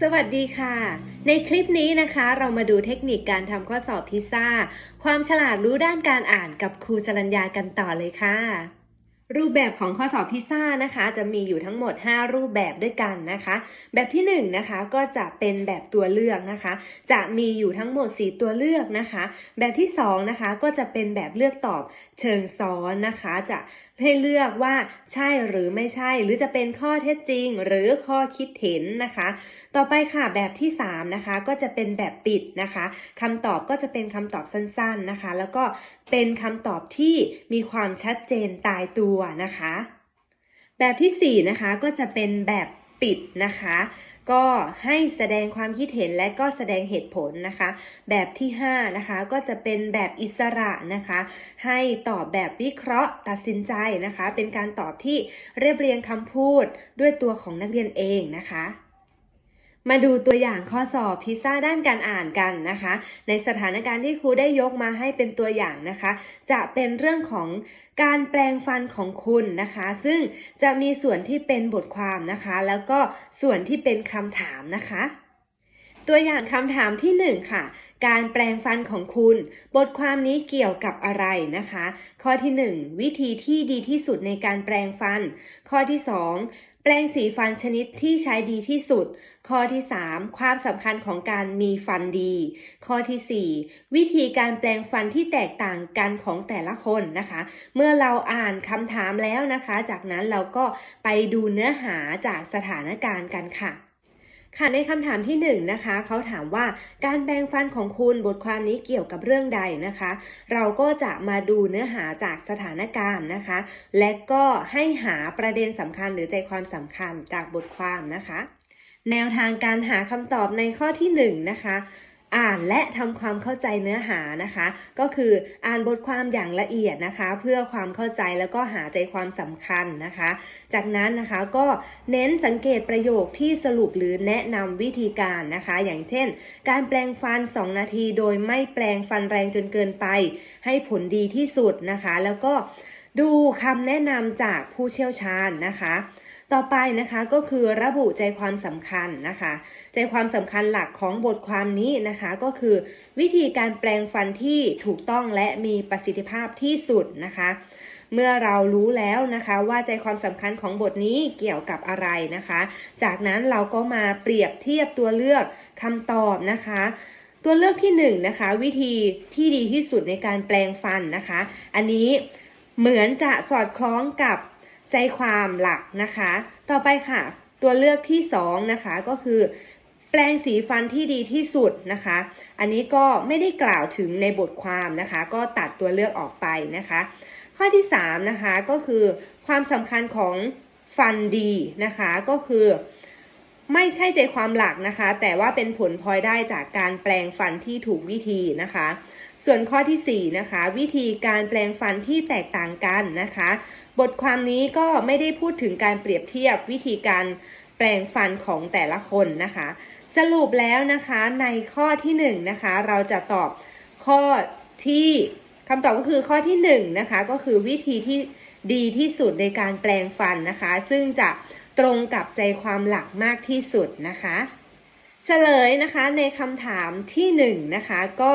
สวัสดีค่ะ ในคลิปนี้นะคะเรามาดูเทคนิคการทำข้อสอบพิซซ่า ความฉลาดรู้ด้านการอ่านกับครูจรัญญากันต่อเลยค่ะ รูปแบบของข้อสอบพิซซ่านะคะ จะมีอยู่ทั้งหมด 5 รูปแบบด้วยกันนะคะ แบบที่1นงนะคะก็จะเป็นแบบตัวเลือกนะคะ จะมีอยู่ทั้งหมด 4 ตัวเลือกนะคะ แบบที่2นะคะก็จะเป็นแบบเลือกตอบเชิงซ้อนนะคะ จะให้เลือกว่าใช่หรือไม่ใช่ หรือจะเป็นข้อเท็จจริง หรือข้อคิดเห็นนะคะ ต่อไปค่ะแบบที่ 3 นะคะ ก็จะเป็นแบบปิดนะคะคำตอบก็จะเป็นคำตอบสั้นๆนะคะ แล้วก็เป็นคำตอบที่มีความชัดเจนตายตัวนะคะ แบบที่4นะคะก็จะเป็นแบบปิดนะคะ ก็ให้แสดงความคิดเห็นและก็แสดงเหตุผลนะคะ แบบที่ 5 นะคะ ก็จะเป็นแบบอิสระนะคะ ให้ตอบแบบวิเคราะห์ตัดสินใจนะคะ เป็นการตอบที่เรียบเรียงคำพูดด้วยตัวของนักเรียนเองนะคะ มาดูตัวอย่างข้อสอบพิซซ่าด้านการอ่านกันนะคะ ในสถานการณ์ที่ครูได้ยกมาให้เป็นตัวอย่างนะคะ จะเป็นเรื่องของการแปลงฟันของคุณนะคะ ซึ่งจะมีส่วนที่เป็นบทความนะคะ แล้วก็ส่วนที่เป็นคำถามนะคะ ตัวอย่างคำถามที่ 1 ค่ะ การแปลงฟันของคุณ บทความนี้เกี่ยวกับอะไรนะคะ ข้อที่ 1 วิธีที่ดีที่สุดในการแปลงฟัน ข้อที่ 2 แปลงสีฟันชนิดที่ใช้ดีที่สุด ข้อที่ 3 ความสำคัญของการมีฟันดี ข้อทีสี่ 4 วิธีการแปลงฟันที่แตกต่างกันของแต่ละคนนะคะ เมื่อเราอ่านคำถามแล้วนะคะ จากนั้นเราก็ไปดูเนื้อหาจากสถานการณ์กันค่ะ ค่ะในคำถามที่1นงนะคะเขาถามว่าการแบ่งฟันของคุณบทความนี้เกี่ยวกับเรื่องใดนะคะ เราก็จะมาดูเนื้อหาจากสถานการณ์นะคะ และก็ให้หาประเด็นสำคัญหรือใจความสำคัญจากบทความนะคะ แนวทางการหาคำตอบในข้อที่1นงนะคะ อ่านและทำความเข้าใจเนื้อหานะคะ ก็คืออ่านบทความอย่างละเอียดนะคะ เพื่อความเข้าใจแล้วก็หาใจความสำคัญนะคะ จากนั้นนะคะก็เน้นสังเกตประโยคที่สรุปหรือแนะนำวิธีการนะคะ อย่างเช่น การแปลงฟัน 2 นาทีโดยไม่แปลงฟันแรงจนเกินไป ให้ผลดีที่สุดนะคะ แล้วก็ดูคำแนะนำจากผู้เชี่ยวชาญนะคะ ต่อไปนะคะก็คือระบุใจความสำคัญนะคะ ใจความสำคัญหลักของบทความนี้นะคะก็คือวิธีการแปลงฟันที่ถูกต้องและมีประสิทธิภาพที่สุดนะคะ เมื่อเรารู้แล้วนะคะว่าใจความสำคัญของบทนี้เกี่ยวกับอะไรนะคะ จากนั้นเราก็มาเปรียบเทียบตัวเลือกคำตอบนะคะตัวเลือกที่1นงนะคะวิธีที่ดีที่สุดในการแปลงฟันนะคะ อันนี้เหมือนจะสอดคล้องกับ ใจความหลักนะคะ ต่อไปค่ะ ตัวเลือกที่2นะคะก็คือ แปลงสีฟันที่ดีที่สุดนะคะ อันนี้ก็ไม่ได้กล่าวถึงในบทความนะคะ ก็ตัดตัวเลือกออกไปนะคะ ข้อที่3นะคะก็คือความสำคัญของฟันดีนะคะก็คือไม่ใช่ใจความหลักนะคะ แต่ว่าเป็นผลพลอยได้จากการแปลงฟันที่ถูกวิธีนะคะ ส่วนข้อที่4นะคะ วิธีการแปลงฟันที่แตกต่างกันนะคะ บทความนี้ก็ไม่ได้พูดถึงการเปรียบเทียบวิธีการแปลงฟันของแต่ละคนนะคะ สรุปแล้วนะคะในข้อที่1นงนะคะเราจะตอบข้อที่คำตอบก็คือข้อที่1นงนะคะก็คือวิธีที่ดีที่สุดในการแปลงฟันนะคะ ซึ่งจะตรงกับใจความหลักมากที่สุดนะคะ เฉลยนะคะในคำถามที่1นงนะคะก็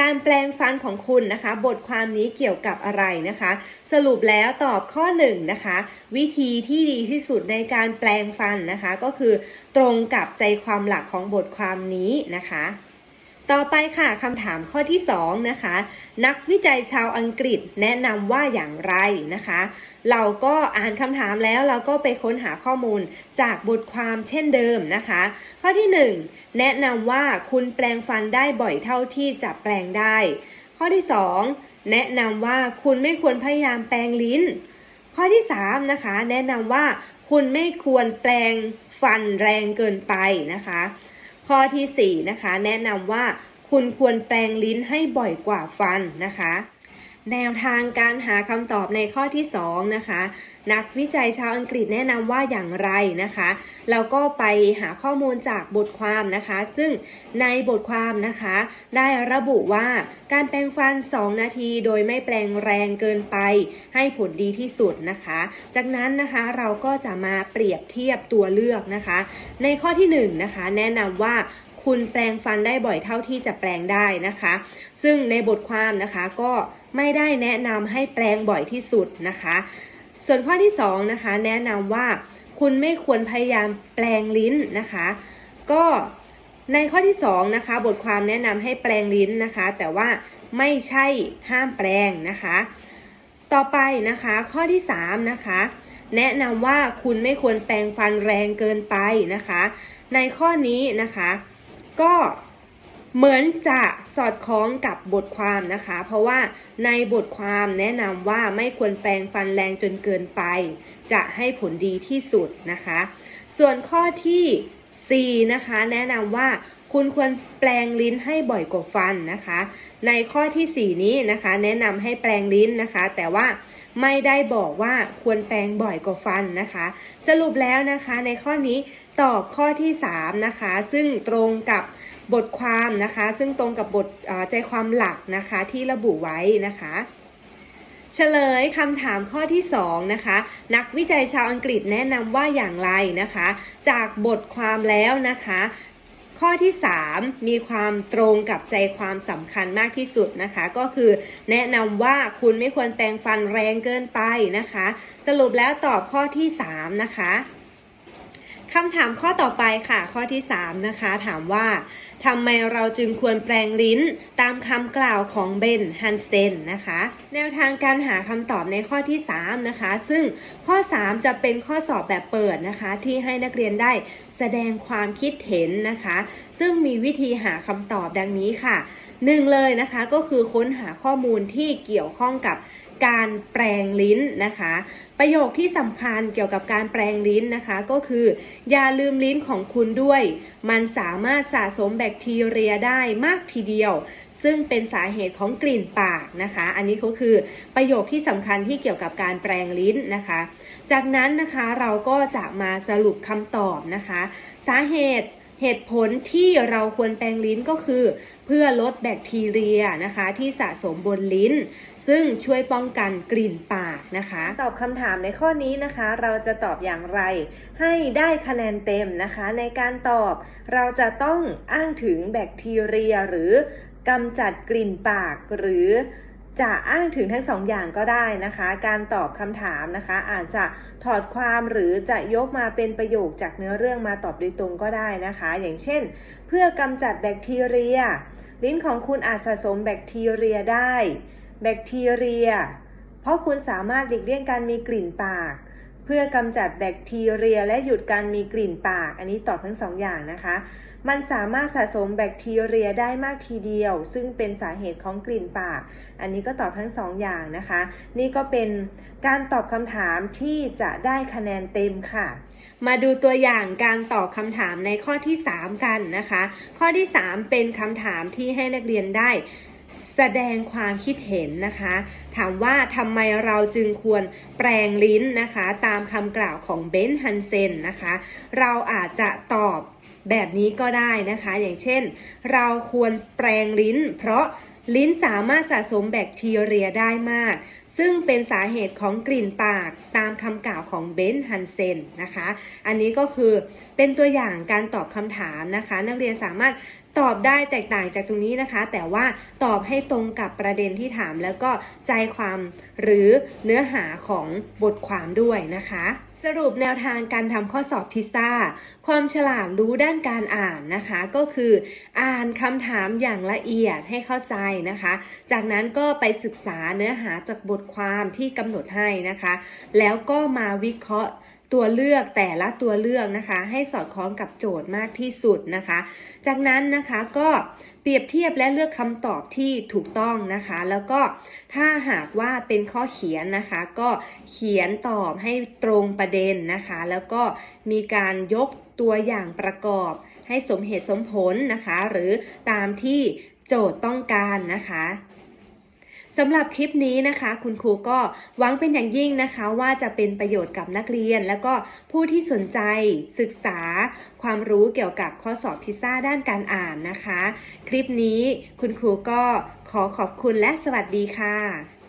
การแปลงฟันของคุณนะคะ บทความนี้เกี่ยวกับอะไรนะคะ สรุปแล้วตอบข้อ1นงนะคะวิธีที่ดีที่สุดในการแปลงฟันนะคะ ก็คือตรงกับใจความหลักของบทความนี้นะคะ ต่อไปค่ะคำถามข้อที่ 2 นะคะ นักวิจัยชาวอังกฤษแนะนำว่าอย่างไรนะคะ เราก็อ่านคำถามแล้วเราก็ไปค้นหาข้อมูลจากบทความเช่นเดิมนะคะ ข้อที่ 1 แนะนำว่าคุณแปลงฟันได้บ่อยเท่าที่จะแปลงได้ ข้อที่ 2 แนะนำว่าคุณไม่ควรพยายามแปลงลิ้น ข้อที่ 3 นะคะ แนะนำว่าคุณไม่ควรแปลงฟันแรงเกินไปนะคะ ข้อที่ 4 นะคะ แนะนำว่าคุณควรแปรงลิ้นให้บ่อยกว่าฟันนะคะ แนวทางการหาคำตอบในข้อที่ 2 นะคะ นักวิจัยชาวอังกฤษแนะนำว่าอย่างไรนะคะแล้วก็ไปหาข้อมูลจากบทความนะคะ ซึ่งในบทความนะคะ ได้ระบุว่าการแปรงฟัน 2 นาทีโดยไม่แปรงแรงเกินไป ให้ผลดีที่สุดนะคะ จากนั้นนะคะเราก็จะมาเปรียบเทียบตัวเลือกนะคะ ในข้อที่ 1 นะคะ แนะนำว่า คุณแปรงฟันได้บ่อยเท่าที่จะแปรงได้นะคะ ซึ่งในบทความนะคะก็ไม่ได้แนะนำให้แปรงบ่อยที่สุดนะคะ ส่วนข้อที่2นะคะแนะนำว่าคุณไม่ควรพยายามแปลงลิ้นนะคะ ก็ในข้อที่2นะคะบทความแนะนำให้แปลงลิ้นนะคะ แต่ว่าไม่ใช่ห้ามแปลงนะคะ ต่อไปนะคะข้อที่3นะคะแนะนำว่าคุณไม่ควรแปลงฟันแรงเกินไปนะคะ ในข้อนี้นะคะ ก็เหมือนจะสอดคล้องกับบทความนะคะ เพราะว่าในบทความแนะนำว่าไม่ควรแปลงฟันแรงจนเกินไป จะให้ผลดีที่สุดนะคะ ส่วนข้อที่ 4 นะคะ แนะนำว่าคุณควรแปลงลิ้นให้บ่อยกว่าฟันนะคะ ในข้อที่ 4 นี้นะคะ แนะนำให้แปลงลิ้นนะคะ แต่ว่าไม่ได้บอกว่าควรแปลงบ่อยกว่าฟันนะคะ สรุปแล้วนะคะ ในข้อนี้ ตอบข้อที่3นะคะซึ่งตรงกับบทความนะคะ ซึ่งตรงกับบทใจความหลักนะคะที่ระบุไว้นะคะเฉลยคำถามข้อที่ 2 นะคะ นักวิจัยชาวอังกฤษแนะนำว่าอย่างไรนะคะ จากบทความแล้วนะคะ ข้อที่ 3 มีความตรงกับใจความสำคัญมากที่สุดนะคะ ก็คือแนะนำว่าคุณไม่ควรแปรงฟันแรงเกินไปนะคะ สรุปแล้วตอบข้อที่ 3 นะคะ คำถามข้อต่อไปค่ะ ข้อที่ 3 นะคะ ถามว่าทำไมเราจึงควรแปลงลิ้นตามคำกล่าวของเบนฮันเซนนะคะ แนวทางการหาคำตอบในข้อที่ 3 นะคะ ซึ่งข้อ 3 จะเป็นข้อสอบแบบเปิดนะคะ ที่ให้นักเรียนได้แสดงความคิดเห็นนะคะ ซึ่งมีวิธีหาคำตอบดังนี้ค่ะหนึ่งเลยนะคะก็คือค้นหาข้อมูลที่เกี่ยวข้องกับ การแปลงลิ้นนะคะ ประโยคที่สำคัญเกี่ยวกับการแปลงลิ้นนะคะ ก็คือ อย่าลืมลิ้นของคุณด้วย มันสามารถสะสมแบคทีเรียได้มากทีเดียว ซึ่งเป็นสาเหตุของกลิ่นปากนะคะ อันนี้ก็คือประโยคที่สำคัญที่เกี่ยวกับการแปลงลิ้นนะคะ จากนั้นนะคะเราก็จะมาสรุปคำตอบนะคะ สาเหตุ เหตุผลที่เราควรแปรงลิ้นก็คือ เพื่อลดแบคทีเรียนะคะ ที่สะสมบนลิ้น ซึ่งช่วยป้องกันกลิ่นปากนะคะ ตอบคำถามในข้อนี้นะคะ เราจะตอบอย่างไร ให้ได้คะแนนเต็มนะคะ ในการตอบเราจะต้องอ้างถึงแบคทีเรียหรือกำจัดกลิ่นปากหรือ จะอ้างถึงทั้งสองอย่างก็ได้นะคะ การตอบคำถามนะคะ อาจจะถอดความหรือจะยกมาเป็นประโยคจากเนื้อเรื่องมาตอบโดยตรงก็ได้นะคะ อย่างเช่น เพื่อกำจัดแบคทีเรีย ลิ้นของคุณอาจสะสมแบคทีเรียได้ แบคทีเรีย เพราะคุณสามารถหลีกเลี่ยงการมีกลิ่นปาก เพื่อกำจัดแบคทีเรียและหยุดการมีกลิ่นปาก อันนี้ตอบทั้งสองอย่างนะคะ มันสามารถสะสมแบคทีเรียได้มากทีเดียว ซึ่งเป็นสาเหตุของกลิ่นปาก อันนี้ก็ตอบทั้งสองอย่างนะคะ นี่ก็เป็นการตอบคำถามที่จะได้คะแนนเต็มค่ะมาดูตัวอย่างการตอบคำถามในข้อที่ 3 กันนะคะ ข้อที่ 3 เป็นคำถามที่ให้นักเรียนได้ แสดงความคิดเห็นนะคะ ถามว่าทำไมเราจึงควรแปลงลิ้นนะคะ ตามคำกล่าวของเบนฮันเซนนะคะ เราอาจจะตอบแบบนี้ก็ได้นะคะ อย่างเช่น เราควรแปลงลิ้น เพราะลิ้นสามารถสะสมแบคทีเรียได้มาก ซึ่งเป็นสาเหตุของกลิ่นปากตามคำกล่าวของเบนฮันเซนนะคะ อันนี้ก็คือเป็นตัวอย่างการตอบคำถามนะคะ นักเรียนสามารถตอบได้แตกต่างจากตรงนี้นะคะ แต่ว่าตอบให้ตรงกับประเด็นที่ถามแล้วก็ใจความหรือเนื้อหาของบทความด้วยนะคะ สรุปแนวทางการทำข้อสอบพิซซ่า ความฉลาดรู้ด้านการอ่านนะคะ ก็คืออ่านคำถามอย่างละเอียดให้เข้าใจนะคะ จากนั้นก็ไปศึกษาเนื้อหาจากบทความที่กำหนดให้นะคะ แล้วก็มาวิเคราะห์ตัวเลือกแต่ละตัวเลือกนะคะ ให้สอดคล้องกับโจทย์มากที่สุดนะคะ จากนั้นนะคะก็ เปรียบเทียบและเลือกคำตอบที่ถูกต้องนะคะ แล้วก็ถ้าหากว่าเป็นข้อเขียนนะคะ ก็เขียนตอบให้ตรงประเด็นนะคะ แล้วก็มีการยกตัวอย่างประกอบ ให้สมเหตุสมผลนะคะ หรือตามที่โจทย์ต้องการนะคะ สำหรับคลิปนี้นะคะ คุณครูก็หวังเป็นอย่างยิ่งนะคะ ว่าจะเป็นประโยชน์กับนักเรียน แล้วก็ผู้ที่สนใจศึกษาความรู้เกี่ยวกับข้อสอบพิซซ่าด้านการอ่านนะคะ คลิปนี้คุณครูก็ขอขอบคุณและสวัสดีค่ะ